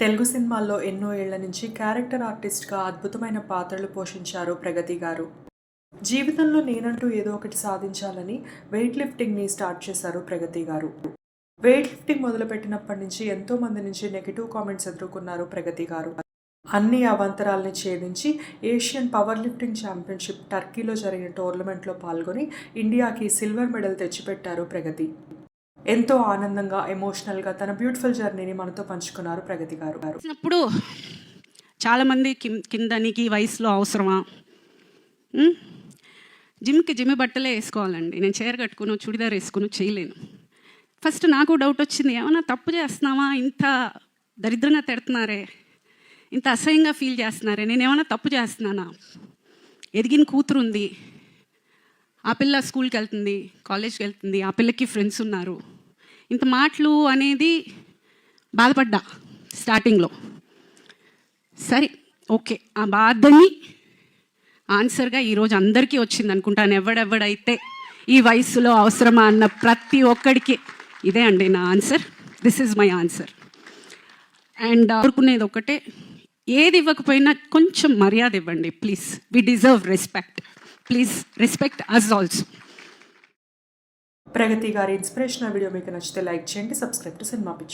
తెలుగు సినిమాల్లో ఎన్నో ఏళ్ళ నుంచి క్యారెక్టర్ ఆర్టిస్ట్గా అద్భుతమైన పాత్రలు పోషించారు ప్రగతి గారు. జీవితంలో నేనంటూ ఏదో ఒకటి సాధించాలని వెయిట్ లిఫ్టింగ్ని స్టార్ట్ చేశారు ప్రగతి గారు. వెయిట్ లిఫ్టింగ్ మొదలుపెట్టినప్పటి నుంచి ఎంతో మంది నుంచి నెగిటివ్ కామెంట్స్ ఎదుర్కొన్నారు ప్రగతి గారు. అన్ని అవాంతరాల్ని ఛేదించి ఏషియన్ పవర్ లిఫ్టింగ్ ఛాంపియన్షిప్ టర్కీలో జరిగిన టోర్నమెంట్లో పాల్గొని ఇండియాకి సిల్వర్ మెడల్ తెచ్చిపెట్టారు ప్రగతి. ఎంతో ఆనందంగా ఎమోషనల్గా తన బ్యూటిఫుల్ జర్నీని మనతో పంచుకున్నారు ప్రగతి గారు. అప్పుడు చాలామంది కిం- కింద నీకు వయసులో అవసరమా? జిమ్కి జిమ్ బట్టలే వేసుకోవాలండి. నేను చీర కట్టుకుని చుడిదార్ వేసుకుని చేయలేను. ఫస్ట్ నాకు డౌట్ వచ్చింది ఏమన్నా తప్పు చేస్తున్నావా? ఇంత దరిద్రంగా తిడుతున్నారే. ఇంత అసహ్యంగా ఫీల్ చేస్తున్నారే. నేను ఏమైనా తప్పు చేస్తున్నానా? ఎదిగిన కూతురు ఉంది ఆ పిల్ల స్కూల్కి వెళ్తుంది కాలేజ్కి వెళ్తుంది ఆ పిల్లకి ఫ్రెండ్స్ ఉన్నారు. ఇంత మాటలు అనేది బాధపడ్డా స్టార్టింగ్లో. సరే ఓకే. ఆ బాధని ఆన్సర్గా ఈరోజు అందరికీ వచ్చింది అనుకుంటాను ఎవడెవడైతే ఈ వయసులో అవసరమా అన్న ప్రతి ఒక్కడికి ఇదే అండి నా answer. This is my answer and కోరుకునేది ఒకటే ఏది ఇవ్వకపోయినా కొంచెం మర్యాద ఇవ్వండి please. We deserve respect please respect us also. Pragati గారి ఇన్స్పిరేషనల్ వీడియో మీకు నచ్చితే లైక్ చేయండి సబ్స్క్రైబ్ టు సినిమా పిక్చర్